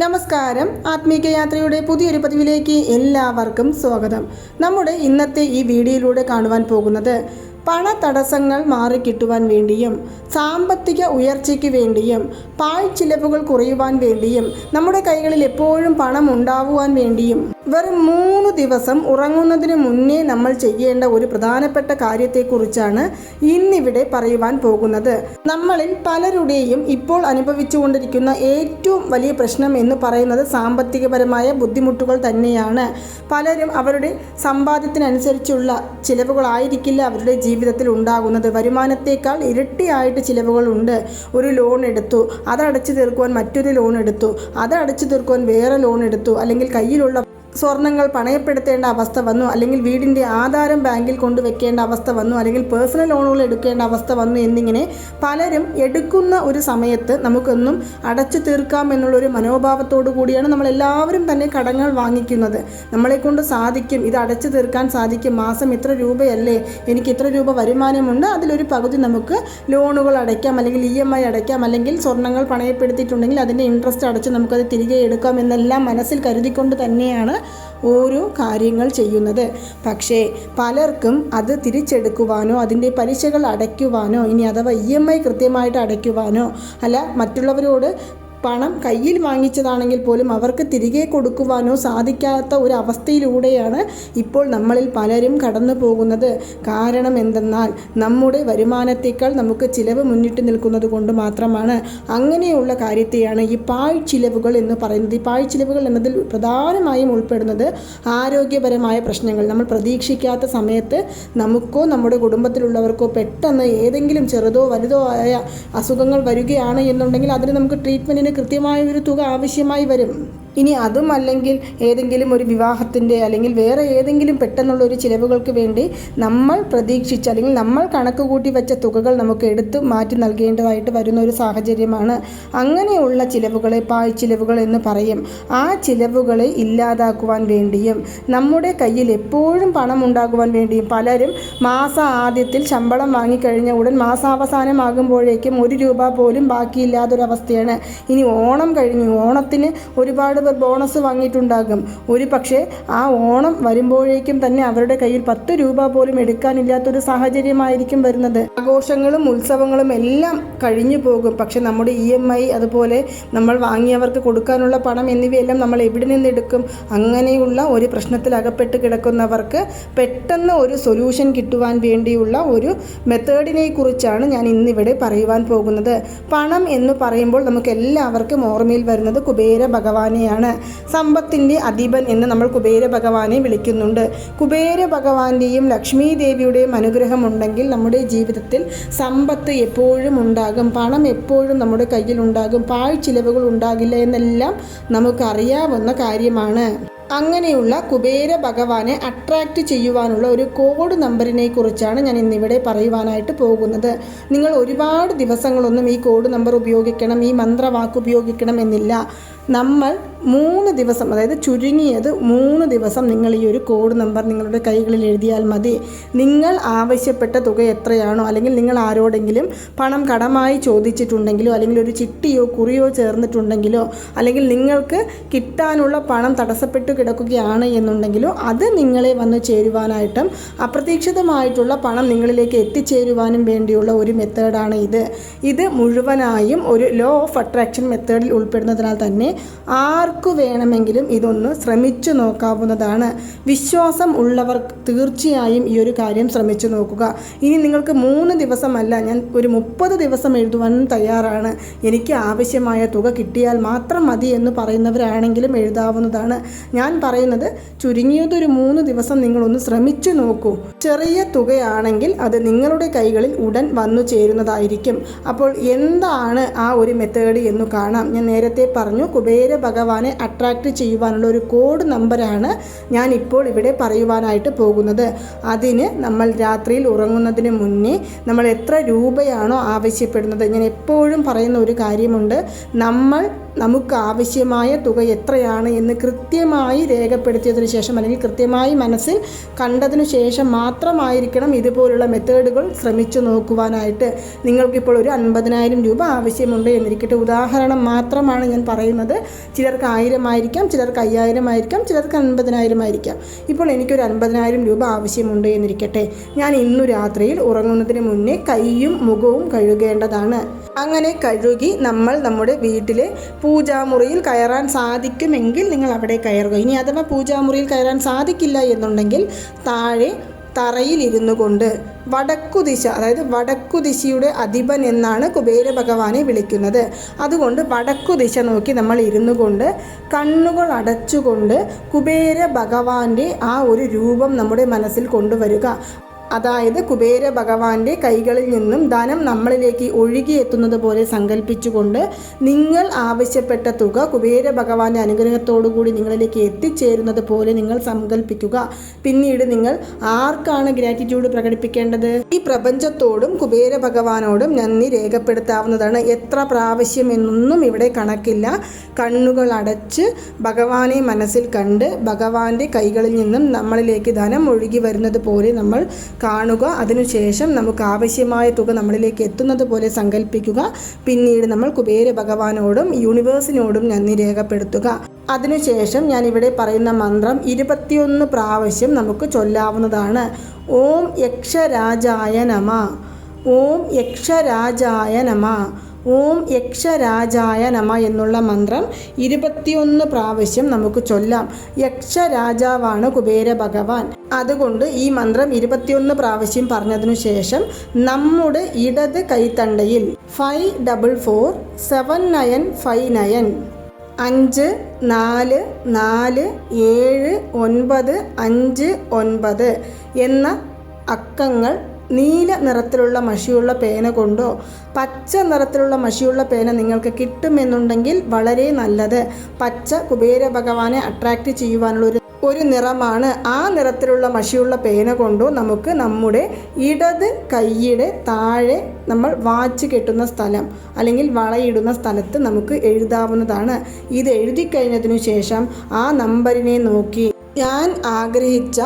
നമസ്കാരം. ആത്മീക യാത്രയുടെ പുതിയൊരു പതിവിലേക്ക് എല്ലാവർക്കും സ്വാഗതം. നമ്മുടെ ഇന്നത്തെ ഈ വീഡിയോയിലൂടെ കാണുവാൻ പോകുന്നത് പണതടസ്സങ്ങൾ മാറിക്കിട്ടുവാൻ വേണ്ടിയും സാമ്പത്തിക ഉയർച്ചയ്ക്ക് വേണ്ടിയും പാഴ്ചിലവുകൾ കുറയുവാൻ വേണ്ടിയും നമ്മുടെ കൈകളിൽ എപ്പോഴും പണം ഉണ്ടാവുവാൻ വേണ്ടിയും വെറും മൂന്ന് ദിവസം ഉറങ്ങുന്നതിന് മുന്നേ നമ്മൾ ചെയ്യേണ്ട ഒരു പ്രധാനപ്പെട്ട കാര്യത്തെക്കുറിച്ചാണ് ഇന്നിവിടെ പറയുവാൻ പോകുന്നത്. നമ്മളിൽ പലരുടെയും ഇപ്പോൾ അനുഭവിച്ചുകൊണ്ടിരിക്കുന്ന ഏറ്റവും വലിയ പ്രശ്നം എന്ന് പറയുന്നത് സാമ്പത്തികപരമായ ബുദ്ധിമുട്ടുകൾ തന്നെയാണ്. പലരും അവരുടെ സമ്പാദ്യത്തിനനുസരിച്ചുള്ള ചിലവുകളായിരിക്കില്ല അവരുടെ ജീവിതത്തിൽ ഉണ്ടാകുന്നത്. വരുമാനത്തേക്കാൾ ഇരട്ടിയായിട്ട് ചിലവുകളുണ്ട്. ഒരു ലോൺ എടുത്തു. അതടച്ചു തീർക്കുവാൻ മറ്റൊരു ലോൺ എടുത്തു. അതടച്ചു തീർക്കുവാൻ വേറെ ലോൺ എടുത്തു. അല്ലെങ്കിൽ കയ്യിലുള്ള സ്വർണങ്ങൾ പണയപ്പെടുത്തേണ്ട അവസ്ഥ വന്നു അല്ലെങ്കിൽ വീടിന്റെ ആധാരം ബാങ്കിൽ കൊണ്ടുവെക്കേണ്ട അവസ്ഥ വന്നു അല്ലെങ്കിൽ പേഴ്സണൽ ലോണുകൾ എടുക്കേണ്ട അവസ്ഥ വന്നു എന്നിങ്ങനെ പലരും എടുക്കുന്ന ഒരു സമയത്ത് നമുക്കൊന്നും അടച്ചു തീർക്കാം എന്നുള്ളൊരു മനോഭാവത്തോടു കൂടിയാണ് നമ്മളെല്ലാവരും തന്നെ കടങ്ങൾ വാങ്ങിക്കുന്നത്. നമ്മളെ കൊണ്ട് സാധിക്കും ഇത് അടച്ചു തീർക്കാൻ സാധിക്കും മാസം ഇത്ര രൂപയല്ലേ എനിക്ക് ഇത്ര രൂപ വരുമാനമുണ്ട് അതിലൊരു പകുതി നമുക്ക് ലോണുകൾ അടയ്ക്കാം അല്ലെങ്കിൽ ഇ എം ഐ അടയ്ക്കാം അല്ലെങ്കിൽ സ്വർണങ്ങൾ പണയപ്പെടുത്തിയിട്ടുണ്ടെങ്കിൽ അതിന്റെ ഇൻട്രസ്റ്റ് അടച്ച് നമുക്കത് തിരികെ എടുക്കാം എന്നെല്ലാം മനസ്സിൽ കരുതിക്കൊണ്ട് തന്നെയാണ് ഓരോ കാര്യങ്ങൾ ചെയ്യുന്നത്. പക്ഷേ പലർക്കും അത് തിരിച്ചെടുക്കുവാനോ അതിന്റെ പലിശകൾ അടയ്ക്കുവാനോ ഇനി അഥവാ ഇ എം ഐ കൃത്യമായിട്ട് അടയ്ക്കുവാനോ അല്ല മറ്റുള്ളവരോട് പണം കയ്യിൽ വാങ്ങിച്ചതാണെങ്കിൽ പോലും അവർക്ക് തിരികെ കൊടുക്കുവാനോ സാധിക്കാത്ത ഒരു അവസ്ഥയിലൂടെയാണ് ഇപ്പോൾ നമ്മളിൽ പലരും കടന്നു പോകുന്നത്. കാരണം എന്തെന്നാൽ നമ്മുടെ വരുമാനത്തേക്കാൾ നമുക്ക് ചിലവ് മുന്നിട്ട് നിൽക്കുന്നത് കൊണ്ട് മാത്രമാണ്. അങ്ങനെയുള്ള കാര്യത്തെയാണ് ഈ പാഴ് ചിലവുകൾ എന്ന് പറയുന്നത്. ഈ പാഴ് ചിലവുകൾ എന്നതിൽ പ്രധാനമായും ഉൾപ്പെടുന്നത് ആരോഗ്യപരമായ പ്രശ്നങ്ങൾ. നമ്മൾ പ്രതീക്ഷിക്കാത്ത സമയത്ത് നമുക്കോ നമ്മുടെ കുടുംബത്തിലുള്ളവർക്കോ പെട്ടെന്ന് ഏതെങ്കിലും ചെറുതോ വലുതോ ആയ അസുഖങ്ങൾ വരികയാണ് എന്നുണ്ടെങ്കിൽ അതിന് നമുക്ക് ട്രീറ്റ്മെന്റിന് കൃത്യമായ ഒരു തുക ആവശ്യമായി വരും. ഇനി അതും അല്ലെങ്കിൽ ഏതെങ്കിലും ഒരു വിവാഹത്തിന്റെ അല്ലെങ്കിൽ വേറെ ഏതെങ്കിലും പെട്ടെന്നുള്ള ഒരു ചിലവുകൾക്ക് വേണ്ടി നമ്മൾ പ്രതീക്ഷിച്ച അല്ലെങ്കിൽ നമ്മൾ കണക്ക് കൂട്ടി വെച്ച തുകകൾ നമുക്ക് എടുത്ത് മാറ്റി നൽകേണ്ടതായിട്ട് വരുന്ന ഒരു സാഹചര്യമാണ്. അങ്ങനെയുള്ള ചിലവുകളെ പായ് ചിലവുകൾ എന്ന് പറയും. ആ ചിലവുകളെ ഇല്ലാതാക്കുവാൻ വേണ്ടിയും നമ്മുടെ കയ്യിൽ എപ്പോഴും പണം ഉണ്ടാകുവാൻ വേണ്ടിയും പലരും മാസ ആദ്യത്തിൽ ശമ്പളം വാങ്ങിക്കഴിഞ്ഞ ഉടൻ മാസാവസാനമാകുമ്പോഴേക്കും ഒരു രൂപ പോലും ബാക്കിയില്ലാത്തൊരവസ്ഥയാണ്. ഇനി ഓണം കഴിഞ്ഞു ഓണത്തിന് ഒരുപാട് പേർ ബോണസ് വാങ്ങിയിട്ടുണ്ടാകും. ഒരു പക്ഷേ ആ ഓണം വരുമ്പോഴേക്കും തന്നെ അവരുടെ കയ്യിൽ പത്ത് രൂപ പോലും എടുക്കാനില്ലാത്തൊരു സാഹചര്യമായിരിക്കും വരുന്നത്. ആഘോഷങ്ങളും ഉത്സവങ്ങളും എല്ലാം കഴിഞ്ഞു പോകും. പക്ഷെ നമ്മുടെ ഇ എം ഐ അതുപോലെ നമ്മൾ വാങ്ങിയവർക്ക് കൊടുക്കാനുള്ള പണം എന്നിവയെല്ലാം നമ്മൾ എവിടെ നിന്ന് എടുക്കും? അങ്ങനെയുള്ള ഒരു പ്രശ്നത്തിൽ അകപ്പെട്ട് കിടക്കുന്നവർക്ക് പെട്ടെന്ന് ഒരു സൊല്യൂഷൻ കിട്ടുവാൻ വേണ്ടിയുള്ള ഒരു മെത്തേഡിനെ കുറിച്ചാണ് ഞാൻ ഇന്നിവിടെ പറയുവാൻ പോകുന്നത്. പണം എന്ന് പറയുമ്പോൾ നമുക്ക് എല്ലാവർക്കും ഓർമ്മയിൽ വരുന്നത് കുബേര ഭഗവാനെയാണ്. സമ്പത്തിന്റെ അധിപൻ എന്ന് നമ്മൾ കുബേര ഭഗവാനെ വിളിക്കുന്നുണ്ട്. കുബേര ഭഗവാന്റെയും ലക്ഷ്മി ദേവിയുടെയും അനുഗ്രഹം ഉണ്ടെങ്കിൽ നമ്മുടെ ജീവിതത്തിൽ സമ്പത്ത് എപ്പോഴും ഉണ്ടാകും. പണം എപ്പോഴും നമ്മുടെ കയ്യിൽ ഉണ്ടാകും. പാഴ് ചിലവുകൾ ഉണ്ടാകില്ല എന്നെല്ലാം നമുക്കറിയാവുന്ന കാര്യമാണ്. അങ്ങനെയുള്ള കുബേര ഭഗവാനെ അട്രാക്റ്റ് ചെയ്യുവാനുള്ള ഒരു കോഡ് നമ്പറിനെ കുറിച്ചാണ് ഞാൻ ഇന്നിവിടെ പറയുവാനായിട്ട് പോകുന്നത്. നിങ്ങൾ ഒരുപാട് ദിവസങ്ങളൊന്നും ഈ കോഡ് നമ്പർ ഉപയോഗിക്കണം ഈ മന്ത്രവാക്ക് ഉപയോഗിക്കണം എന്നില്ല. നമ്മൾ മൂന്ന് ദിവസം അതായത് ചുരുങ്ങിയത് മൂന്ന് ദിവസം നിങ്ങൾ ഈ ഒരു കോഡ് നമ്പർ നിങ്ങളുടെ കൈകളിൽ എഴുതിയാൽ മതി. നിങ്ങൾ ആവശ്യപ്പെട്ട തുക എത്രയാണോ അല്ലെങ്കിൽ നിങ്ങൾ ആരോടെങ്കിലും പണം കടമായി ചോദിച്ചിട്ടുണ്ടെങ്കിലോ അല്ലെങ്കിൽ ഒരു ചിട്ടിയോ കുറിയോ ചേർന്നിട്ടുണ്ടെങ്കിലോ അല്ലെങ്കിൽ നിങ്ങൾക്ക് കിട്ടാനുള്ള പണം തടസ്സപ്പെട്ടു കിടക്കുകയാണ് എന്നുണ്ടെങ്കിലോ അത് നിങ്ങളെ വന്ന് ചേരുവാനായിട്ടും അപ്രതീക്ഷിതമായിട്ടുള്ള പണം നിങ്ങളിലേക്ക് എത്തിച്ചേരുവാനും വേണ്ടിയുള്ള ഒരു മെത്തേഡാണ് ഇത്. ഇത് മുഴുവനായും ഒരു ലോ ഓഫ് അട്രാക്ഷൻ മെത്തേഡിൽ ഉൾപ്പെടുന്നതിനാൽ തന്നെ ആർക്കു വേണമെങ്കിലും ഇതൊന്ന് ശ്രമിച്ചു നോക്കാവുന്നതാണ്. വിശ്വാസം ഉള്ളവർ തീർച്ചയായും ഈ ഒരു കാര്യം ശ്രമിച്ചു നോക്കുക. ഇനി നിങ്ങൾക്ക് മൂന്ന് ദിവസമല്ല ഞാൻ ഒരു മുപ്പത് ദിവസം എഴുതുവാനും തയ്യാറാണ്. എനിക്ക് ആവശ്യമായ തുക കിട്ടിയാൽ മാത്രം മതി എന്ന് പറയുന്നവരാണെങ്കിലും എഴുതാവുന്നതാണ്. ഞാൻ പറയുന്നത് ചുരുങ്ങിയതൊരു മൂന്ന് ദിവസം നിങ്ങളൊന്ന് ശ്രമിച്ചു നോക്കൂ. ചെറിയ തുകയാണെങ്കിൽ അത് നിങ്ങളുടെ കൈകളിൽ ഉടൻ വന്നു ചേരുന്നതായിരിക്കും. അപ്പോൾ എന്താണ് ആ ഒരു മെത്തേഡ് എന്ന് കാണാം. ഞാൻ നേരത്തെ പറഞ്ഞു കുബേര ഭഗവാനെ അട്രാക്റ്റ് ചെയ്യുവാനുള്ള ഒരു കോഡ് നമ്പറാണ് ഞാൻ ഇപ്പോൾ ഇവിടെ പറയുവാനായിട്ട് പോകുന്നത്. അതിന് നമ്മൾ രാത്രിയിൽ ഉറങ്ങുന്നതിന് മുന്നേ നമ്മൾ എത്ര രൂപയാണോ ആവശ്യപ്പെടുന്നത്? ഞാൻ എപ്പോഴും പറയുന്ന ഒരു കാര്യമുണ്ട്. നമ്മൾ നമുക്ക് ആവശ്യമായ തുക എത്രയാണ് എന്ന് കൃത്യമായി രേഖപ്പെടുത്തിയതിനു ശേഷം അല്ലെങ്കിൽ കൃത്യമായി മനസ്സിൽ കണ്ടതിനു ശേഷം മാത്രമായിരിക്കണം ഇതുപോലുള്ള മെത്തേഡുകൾ ശ്രമിച്ചു നോക്കുവാനായിട്ട്. നിങ്ങൾക്കിപ്പോൾ ഒരു അൻപതിനായിരം രൂപ ആവശ്യമുണ്ട് എന്നിരിക്കട്ടെ. ഉദാഹരണം മാത്രമാണ് ഞാൻ പറയുന്നത്. ചിലർക്ക് ആയിരം ആയിരിക്കാം ചിലർക്ക് അയ്യായിരം ആയിരിക്കാം ചിലർക്ക് അൻപതിനായിരം ആയിരിക്കാം ഇപ്പോൾ എനിക്കൊരു അൻപതിനായിരം രൂപ ആവശ്യമുണ്ട് എന്നിരിക്കട്ടെ. ഞാൻ ഇന്നു രാത്രിയിൽ ഉറങ്ങുന്നതിന് മുന്നേ കൈയും മുഖവും കഴുകേണ്ടതാണ്. അങ്ങനെ കഴുകി നമ്മൾ നമ്മുടെ വീട്ടിലെ പൂജാമുറിയിൽ കയറാൻ സാധിക്കുമെങ്കിൽ നിങ്ങൾ അവിടെ കയറുക. ഇനി അഥവാ പൂജാമുറിയിൽ കയറാൻ സാധിക്കില്ല എന്നുണ്ടെങ്കിൽ താഴെ തറയിൽ ഇരുന്നു കൊണ്ട് വടക്കുദിശ അതായത് വടക്കുദിശയുടെ അധിപൻ എന്നാണ് കുബേര ഭഗവാനെ വിളിക്കുന്നത്. അതുകൊണ്ട് വടക്കുദിശ നോക്കി നമ്മൾ ഇരുന്നു കൊണ്ട് കണ്ണുകൾ അടച്ചുകൊണ്ട് കുബേര ഭഗവാന്റെ ആ ഒരു രൂപം നമ്മുടെ മനസ്സിൽ കൊണ്ടുവരിക. അതായത് കുബേര ഭഗവാന്റെ കൈകളിൽ നിന്നും ധനം നമ്മളിലേക്ക് ഒഴുകിയെത്തുന്നത് പോലെ സങ്കല്പിച്ചുകൊണ്ട് നിങ്ങൾ ആവശ്യപ്പെട്ട തുക കുബേര ഭഗവാന്റെ അനുഗ്രഹത്തോടുകൂടി നിങ്ങളിലേക്ക് എത്തിച്ചേരുന്നത് പോലെ നിങ്ങൾ സങ്കല്പിക്കുക പിന്നീട് നിങ്ങൾ ആർക്കാണ് ഗ്രാറ്റിറ്റ്യൂഡ് പ്രകടിപ്പിക്കേണ്ടത്? ഈ പ്രപഞ്ചത്തോടും കുബേര ഭഗവാനോടും നന്ദി രേഖപ്പെടുത്താവുന്നതാണ്. എത്ര പ്രാവശ്യം എന്നൊന്നും ഇവിടെ കണക്കില്ല. കണ്ണുകൾ അടച്ച് ഭഗവാനെ മനസ്സിൽ കണ്ട് ഭഗവാന്റെ കൈകളിൽ നിന്നും നമ്മളിലേക്ക് ധനം ഒഴുകി വരുന്നത് പോലെ നമ്മൾ കാണുക. അതിനുശേഷം നമുക്ക് ആവശ്യമായ തുക നമ്മളിലേക്ക് എത്തുന്നത് പോലെ സങ്കല്പിക്കുക പിന്നീട് നമ്മൾ കുബേര ഭഗവാനോടും യൂണിവേഴ്സിനോടും നന്ദി രേഖപ്പെടുത്തുക. അതിനുശേഷം ഞാൻ ഇവിടെ പറയുന്ന മന്ത്രം ഇരുപത്തിയൊന്ന് പ്രാവശ്യം നമുക്ക് ചൊല്ലാവുന്നതാണ്. ഓം യക്ഷരാജായ നമ. ഓം യക്ഷരാജായ നമ. ഓം യക്ഷരാജായ നമ എന്നുള്ള മന്ത്രം ഇരുപത്തിയൊന്ന് പ്രാവശ്യം നമുക്ക് ചൊല്ലാം. യക്ഷരാജാവാണ് കുബേര ഭഗവാൻ. അതുകൊണ്ട് ഈ മന്ത്രം ഇരുപത്തിയൊന്ന് പ്രാവശ്യം പറഞ്ഞതിനു ശേഷം നമ്മുടെ ഇടത് കൈത്തണ്ടയിൽ five double four seven nine five nine അഞ്ച് നാല് നാല് ഏഴ് ഒൻപത് അഞ്ച് ഒൻപത് എന്ന അക്കങ്ങൾ നീല നിറത്തിലുള്ള മഷിയുള്ള പേന കൊണ്ടോ പച്ച നിറത്തിലുള്ള മഷിയുള്ള പേന നിങ്ങൾക്ക് കിട്ടുമെന്നുണ്ടെങ്കിൽ വളരെ നല്ലത്. പച്ച കുബേര ഭഗവാനെ അട്രാക്റ്റ് ചെയ്യുവാനുള്ള ഒരു ഒരു നിറമാണ്. ആ നിറത്തിലുള്ള മഷിയുള്ള പേന കൊണ്ടോ നമുക്ക് നമ്മുടെ ഇടത് കൈയുടെ താഴെ നമ്മൾ വാച്ച് കെട്ടുന്ന സ്ഥലം അല്ലെങ്കിൽ വളയിടുന്ന സ്ഥലത്ത് നമുക്ക് എഴുതാവുന്നതാണ്. ഇത് എഴുതി കഴിഞ്ഞതിനു ശേഷം ആ നമ്പറിനെ നോക്കി. ഞാൻ ആഗ്രഹിച്ച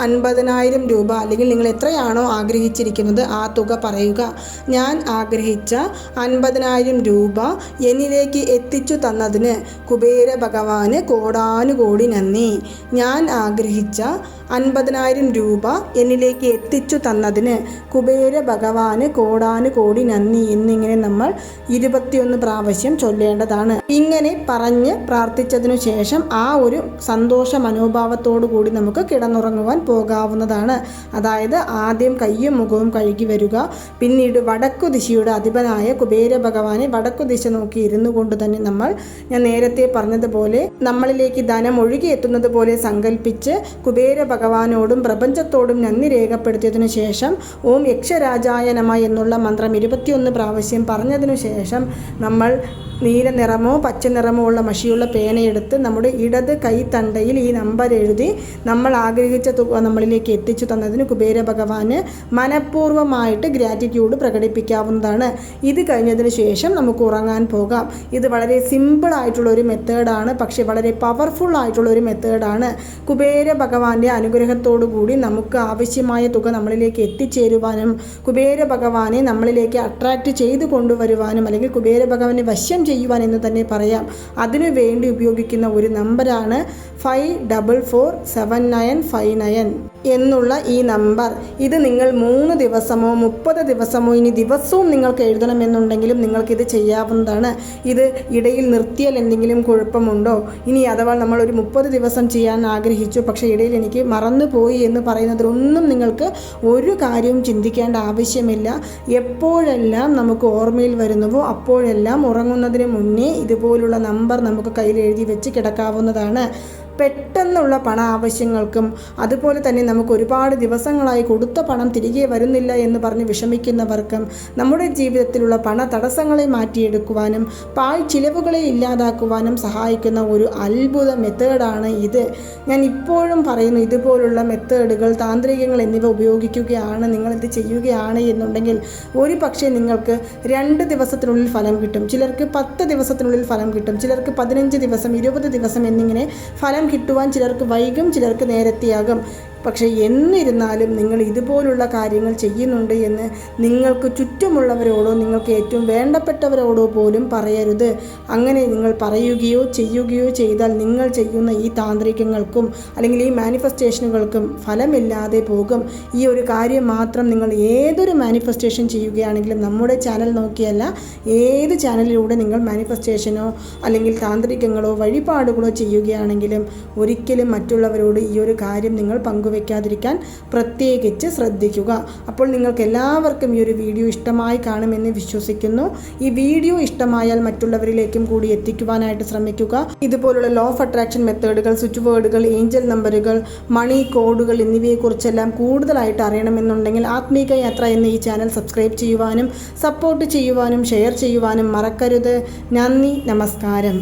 അൻപതിനായിരം രൂപ അല്ലെങ്കിൽ നിങ്ങൾ എത്രയാണോ ആഗ്രഹിച്ചിരിക്കുന്നത് ആ തുക പറയുക. ഞാൻ ആഗ്രഹിച്ച അൻപതിനായിരം രൂപ എന്നിലേക്ക് എത്തിച്ചു തന്നതിന് കുബേര ഭഗവാന് കോടാനുകോടി നന്ദി. ഞാൻ ആഗ്രഹിച്ച അൻപതിനായിരം രൂപ എന്നിലേക്ക് എത്തിച്ചു തന്നതിന് കുബേര ഭഗവാന് കോടാനുകോടി നന്ദി എന്നിങ്ങനെ നമ്മൾ ഇരുപത്തിയൊന്ന് പ്രാവശ്യം ചൊല്ലേണ്ടതാണ്. ഇങ്ങനെ പറഞ്ഞ് പ്രാർത്ഥിച്ചതിനു ശേഷം ആ ഒരു സന്തോഷ മനോഭാവത്തോടു കൂടി നമുക്ക് കിടന്നുറങ്ങുവാൻ പോകാവുന്നതാണ്. അതായത് ആദ്യം കയ്യും മുഖവും കഴുകി വരിക പിന്നീട് വടക്കു ദിശയുടെ അധിപനായ കുബേര ഭഗവാനെ വടക്കു ദിശ നോക്കി ഇരുന്നു കൊണ്ട് തന്നെ നമ്മൾ ഞാൻ നേരത്തെ പറഞ്ഞതുപോലെ നമ്മളിലേക്ക് ധനം ഒഴുകി എത്തുന്നത് പോലെ സങ്കല്പിച്ച് കുബേര ഭഗവാനോടും പ്രപഞ്ചത്തോടും നന്ദി രേഖപ്പെടുത്തിയതിനു ശേഷം ഓം യക്ഷരാജായനമ എന്നുള്ള മന്ത്രം ഇരുപത്തിയൊന്ന് പ്രാവശ്യം പറഞ്ഞതിനു ശേഷം നമ്മൾ നീല നിറമോ പച്ച നിറമോ ഉള്ള മഷിയുള്ള പേനയെടുത്ത് നമ്മുടെ ഇടത് കൈത്തണ്ടയിൽ ഈ നമ്പർ എഴുതി നമ്മൾ ആഗ്രഹിച്ച തുക നമ്മളിലേക്ക് എത്തിച്ചു തന്നതിന് കുബേര ഭഗവാന് മനഃപൂർവമായിട്ട് ഗ്രാറ്റിറ്റ്യൂഡ് പ്രകടിപ്പിക്കാവുന്നതാണ്. ഇത് കഴിഞ്ഞതിന് ശേഷം നമുക്ക് ഉറങ്ങാൻ പോകാം. ഇത് വളരെ സിമ്പിൾ ആയിട്ടുള്ള ഒരു മെത്തേഡാണ് പക്ഷേ വളരെ പവർഫുൾ ആയിട്ടുള്ള ഒരു മെത്തേഡാണ് കുബേര ഭഗവാന്റെ അനുഗ്രഹത്തോടു കൂടി നമുക്ക് ആവശ്യമായ തുക നമ്മളിലേക്ക് എത്തിച്ചേരുവാനും കുബേര ഭഗവാനെ നമ്മളിലേക്ക് അട്രാക്റ്റ് ചെയ്തു കൊണ്ടുവരുവാനും അല്ലെങ്കിൽ കുബേര ഭഗവാനെ വശ്യം ചെയ്യുവാൻ എന്ന് തന്നെ പറയാം. അതിനു വേണ്ടി ഉപയോഗിക്കുന്ന ഒരു നമ്പറാണ് five double four seven nine five nine എന്നുള്ള ഈ നമ്പർ. ഇത് നിങ്ങൾ മൂന്ന് ദിവസമോ മുപ്പത് ദിവസമോ ഇനി ദിവസവും നിങ്ങൾക്ക് എഴുതണമെന്നുണ്ടെങ്കിലും നിങ്ങൾക്കിത് ചെയ്യാവുന്നതാണ്. ഇത് ഇടയിൽ നിർത്തിയാൽ എന്തെങ്കിലും കുഴപ്പമുണ്ടോ? ഇനി അഥവാ നമ്മൾ ഒരു മുപ്പത് ദിവസം ചെയ്യാൻ ആഗ്രഹിച്ചു പക്ഷേ ഇടയിൽ എനിക്ക് മറന്നുപോയി എന്ന് പറയുന്നതിലൊന്നും നിങ്ങൾക്ക് ഒരു കാര്യവും ചിന്തിക്കേണ്ട ആവശ്യമില്ല. എപ്പോഴെല്ലാം നമുക്ക് ഓർമ്മയിൽ വരുന്നുവോ അപ്പോഴെല്ലാം ഉറങ്ങുന്നതിന് മുന്നേ ഇതുപോലുള്ള നമ്പർ നമുക്ക് കയ്യിൽ എഴുതി വെച്ച് കിടക്കാവുന്നതാണ്. പെട്ടെന്നുള്ള പണ ആവശ്യങ്ങൾക്കും അതുപോലെ തന്നെ നമുക്ക് ഒരുപാട് ദിവസങ്ങളായി കൊടുത്ത പണം തിരികെ വരുന്നില്ല എന്ന് പറഞ്ഞ് വിഷമിക്കുന്നവർക്കും നമ്മുടെ ജീവിതത്തിലുള്ള പണ തടസ്സങ്ങളെ മാറ്റിയെടുക്കുവാനും പാഴ് ചിലവുകളെ ഇല്ലാതാക്കുവാനും സഹായിക്കുന്ന ഒരു അത്ഭുത മെത്തേഡാണ് ഇത്. ഞാൻ ഇപ്പോഴും പറയുന്നു ഇതുപോലുള്ള മെത്തേഡുകൾ താന്ത്രികങ്ങൾ എന്നിവ ഉപയോഗിക്കുകയാണ് നിങ്ങളിത് ചെയ്യുകയാണ് എന്നുണ്ടെങ്കിൽ ഒരു പക്ഷേ നിങ്ങൾക്ക് രണ്ട് ദിവസത്തിനുള്ളിൽ ഫലം കിട്ടും. ചിലർക്ക് പത്ത് ദിവസത്തിനുള്ളിൽ ഫലം കിട്ടും. ചിലർക്ക് പതിനഞ്ച് ദിവസം ഇരുപത് ദിവസം എന്നിങ്ങനെ ഫലം കിട്ടുവാൻ ചിലർക്ക് വൈകും ചിലർക്ക് നേരത്തെയാകും. പക്ഷേ എന്നിരുന്നാലും നിങ്ങൾ ഇതുപോലുള്ള കാര്യങ്ങൾ ചെയ്യുന്നുണ്ട് എന്ന് നിങ്ങൾക്ക് ചുറ്റുമുള്ളവരോടോ നിങ്ങൾക്ക് ഏറ്റവും വേണ്ടപ്പെട്ടവരോടോ പോലും പറയരുത്. അങ്ങനെ നിങ്ങൾ പറയുകയോ ചെയ്യുകയോ ചെയ്താൽ നിങ്ങൾ ചെയ്യുന്ന ഈ താന്ത്രികങ്ങൾക്കും അല്ലെങ്കിൽ ഈ മാനിഫെസ്റ്റേഷനുകൾക്കും ഫലമില്ലാതെ പോകും. ഈ ഒരു കാര്യം മാത്രം നിങ്ങൾ ഏതൊരു മാനിഫെസ്റ്റേഷൻ ചെയ്യുകയാണെങ്കിലും നമ്മുടെ ചാനൽ നോക്കിയല്ല ഏത് ചാനലിലൂടെ നിങ്ങൾ മാനിഫെസ്റ്റേഷനോ അല്ലെങ്കിൽ താന്ത്രികങ്ങളോ വഴിപാടുകളോ ചെയ്യുകയാണെങ്കിലും ഒരിക്കലും മറ്റുള്ളവരോട് ഈ ഒരു കാര്യം നിങ്ങൾ പങ്കുവെക്കാതിരിക്കാൻ പ്രത്യേകിച്ച് ശ്രദ്ധിക്കുക. അപ്പോൾ നിങ്ങൾക്ക് എല്ലാവർക്കും ഈ ഒരു വീഡിയോ ഇഷ്ടമായി കാണുമെന്ന് വിശ്വസിക്കുന്നു. ഈ വീഡിയോ ഇഷ്ടമായാൽ മറ്റുള്ളവരിലേക്കും കൂടി എത്തിക്കുവാനായിട്ട് ശ്രമിക്കുക. ഇതുപോലുള്ള ലോ ഓഫ് അട്രാക്ഷൻ മെത്തേഡുകൾ സ്വിച്ച് വേർഡുകൾ ഏഞ്ചൽ നമ്പറുകൾ മണി കോഡുകൾ എന്നിവയെക്കുറിച്ചെല്ലാം കൂടുതലായിട്ട് അറിയണമെന്നുണ്ടെങ്കിൽ ആത്മീക യാത്ര എന്ന ഈ ചാനൽ സബ്സ്ക്രൈബ് ചെയ്യുവാനും സപ്പോർട്ട് ചെയ്യുവാനും ഷെയർ ചെയ്യുവാനും മറക്കരുത്. നന്ദി നമസ്കാരം.